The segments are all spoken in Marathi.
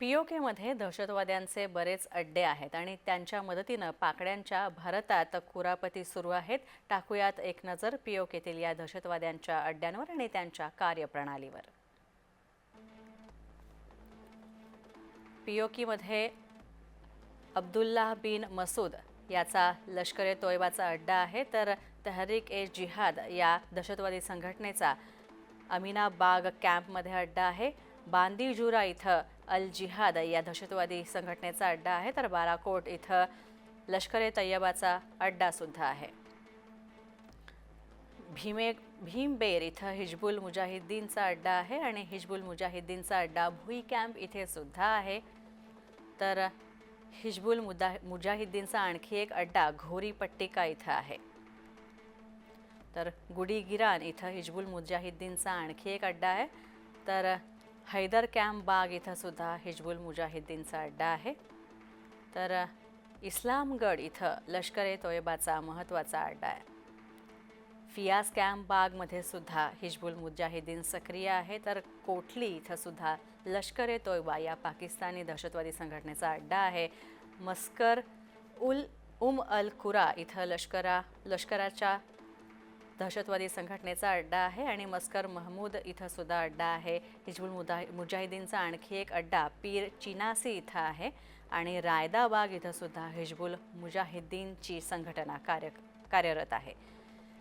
पीओकेमध्ये दहशतवाद्यांचे बरेच अड्डे आहेत आणि त्यांच्या मदतीनं पाकड्यांच्या भारतात कुरापती सुरू आहेत. टाकूयात एक नजर पीओकेतील या दहशतवाद्यांच्या अड्ड्यांवर आणि त्यांच्या कार्यप्रणालीवर. पीओकीमध्ये अब्दुल्ला बिन मसूद याचा लष्कर ए तोयबाचा अड्डा आहे. तर तहरीक ए जिहाद या दहशतवादी संघटनेचा अमिनाबाग कॅम्पमध्ये अड्डा आहे. बांदीजुरा इथं अल जिहाद या दहशतवादी संघटनेचा अड्डा आहे. तर बाराकोट इथं लष्कर ए तय्यबाचा अड्डा सुद्धा आहे. भीमे भीमबेर इथं हिजबुल मुजाहिद्दीनचा अड्डा आहे आणि हिजबुल मुजाहिद्दीनचा अड्डा भुई कॅम्प इथे सुद्धा आहे. तर हिजबुल मुदा मुजाहिद्दीनचा आणखी एक अड्डा घोरी पट्टिका इथं आहे. तर गुडी गिरान इथं हिजबुल मुजाहिद्दीनचा आणखी एक अड्डा आहे. तर हैदर कॅम्प बाग इथं सुद्धा हिजबुल मुजाहिद्दीनचा अड्डा आहे. तर इस्लामगड इथं लष्कर ए तोयबाचा महत्त्वाचा अड्डा आहे. फियाज कॅम्प बागमध्ये सुद्धा हिजबुल मुजाहिद्दीन सक्रिय आहे. तर कोटली इथं सुद्धा लष्कर ए तोयबा या पाकिस्तानी दहशतवादी संघटनेचा अड्डा आहे. मस्कर उल उम अल कुरा इथं लष्करा लष्कराच्या दहशतवादी संघटनेचा अड्डा आहे आणि मस्कर महमूद इथं सुद्धा अड्डा आहे. हिजबुल मुदा मुजाहिदीनचा आणखी एक अड्डा पीर चिनासी इथं आहे आणि रायदाबाग इथं सुद्धा हिजबुल मुजाहिद्दीनची संघटना कार्य कार्यरत आहे.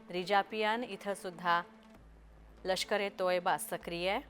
रिजापियान इथं सुद्धा लष्कर ए तोयबा सक्रिय आहे.